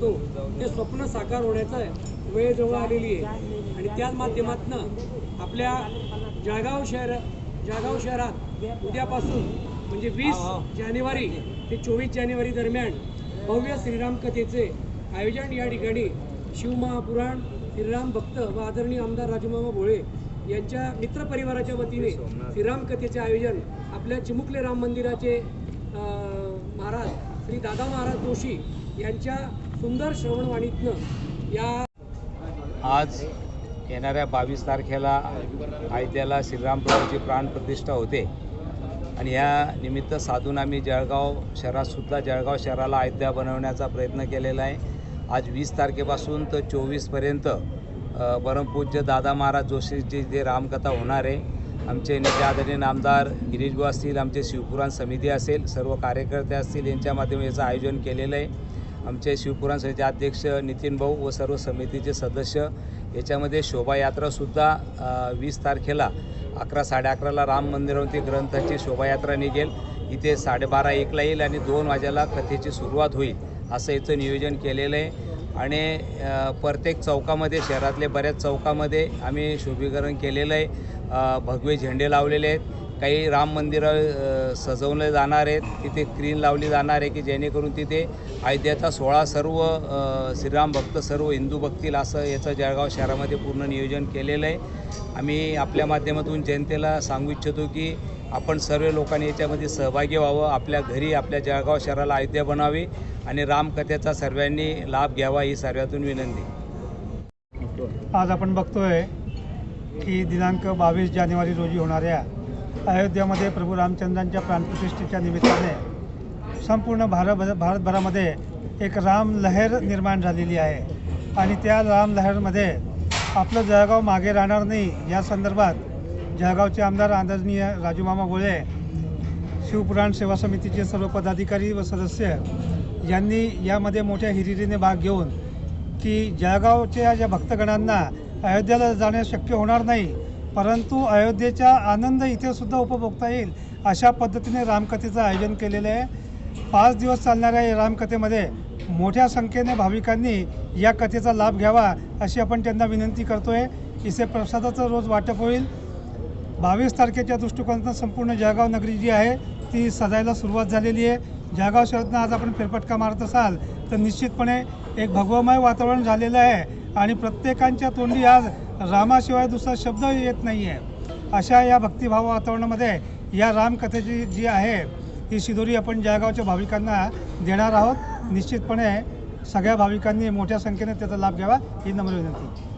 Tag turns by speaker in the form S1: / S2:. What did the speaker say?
S1: होतो. ते स्वप्न साकार होण्याचं वेळ जवळ आलेली आहे. आणि त्याच माध्यमातनं आपल्या जळगाव शहर जळगाव शहरात उद्यापासून म्हणजे वीस जानेवारी ते चोवीस जानेवारी दरम्यान भव्य श्रीराम कथेचे आयोजन या ठिकाणी शिवमहापुराण श्रीराम भक्त व आदरणीय आमदार राजूमामा भोळे यांच्या मित्रपरिवाराच्या वतीने श्रीराम कथेचे आयोजन आपल्या चिमुकले राम मंदिराचे महाराज श्री दादा महाराज जोशी यांच्या सुंदर श्रवणवाणीतनं या
S2: आज येणाऱ्या बावीस तारखेला अयोध्याला श्रीरामप्रभूची प्राणप्रतिष्ठा होते. आणि या निमित्त साधून आम्ही जळगाव शहरातसुद्धा जळगाव शहराला अयोध्या बनवण्याचा प्रयत्न केलेला आहे. आज वीस तारखेपासून तर चोवीसपर्यंत परमपूज्य दादा महाराज जोशीची जे रामकथा होणार आहे आमचे नेते आदरणीय नामदार गिरीशभाऊ असतील आमचे शिवपुराण समिती असेल सर्व कार्यकर्ते असतील यांच्या माध्यमातून याचं आयोजन केलेलं आहे. आमचे शिवपुराण समिती अध्यक्ष नितीन भाऊ व सर्व समितीचे सदस्य. याच्यामध्ये शोभायात्रासुद्धा वीस तारखेला अकरा साडे अकराला राम मंदिरावरती ग्रंथाची शोभायात्रा निघेल. इथे साडेबारा एकला येईल आणि दोन वाजेला कथेची सुरुवात होईल. असं इथं नियोजन केलेलं आहे. आणि प्रत्येक चौकामध्ये शहरातले बऱ्याच चौकामध्ये आम्ही शुभीकरण केलेलं आहे. भगवे झेंडे लावलेले आहेत. काही राम मंदिरं सजवले जाणार आहेत. तिथे स्क्रीन लावली जाणार आहे की जेणेकरून तिथे अयोध्याचा सोळा सर्व श्रीराम भक्त सर्व हिंदू भक्तील असं याचं जळगाव शहरामध्ये पूर्ण नियोजन केलेलं आहे. आम्ही आपल्या माध्यमातून जनतेला सांगू इच्छितो की आपण सर्व लोकांनी याच्यामध्ये सहभागी व्हावं आपल्या घरी आपल्या जळगाव शहराला अयोध्या बनावी आणि रामकथेचा सर्वांनी लाभ घ्यावा ही सर्वातून विनंती.
S3: आज आपण बघतोय की दिनांक बावीस जानेवारी रोजी होणाऱ्या अयोध्यामध्ये प्रभू रामचंद्रांच्या प्राणप्रतिष्ठेच्या निमित्ताने संपूर्ण भारत भारतभरामध्ये एक राम लहर निर्माण झालेली आहे. आणि त्या राम लहरमध्ये आपलं जळगाव मागे राहणार नाही या संदर्भात जळगावचे आमदार आदरणीय राजूमामा गोळे शिवपुराण सेवा समितीचे सर्व पदाधिकारी व सदस्य यांनी यामध्ये मोठ्या हिरिरीने भाग घेऊन की जळगावच्या ज्या भक्तगणांना अयोध्येला जाणे शक्य होणार नाही परंतु अयोध्येचा आनंद इथे सुद्धा उपभोगता येईल अशा पद्धतीने रामकथेचं आयोजन केलेलं आहे. पाच दिवस चालणाऱ्या या रामकथेमध्ये मोठ्या संख्येने भाविकांनी या कथेचा लाभ घ्यावा अशी आपण त्यांना विनंती करतो आहे इथे प्रसादाचं रोज वाटप होईल. बावीस तारखेच्या दृष्टिकोनातून संपूर्ण जळगाव नगरी जी आहे ती सजायला सुरुवात झालेली आहे. जळगाव शहरातनं आज आपण फेरफटका मारत असाल तर निश्चितपणे एक भगवमय वातावरण झालेलं आहे. आणि प्रत्येकांच्या तोंडी आज रामाशिवाय दुसरा शब्द येत नाही आहे अशा या भक्तिभाव वातावरणामध्ये या रामकथेची जी आहे ही शिदोरी आपण जळगावच्या भाविकांना देणार आहोत. निश्चितपणे सगळ्या भाविकांनी मोठ्या संख्येने त्याचा लाभ घ्यावा ही नम्र विनंती.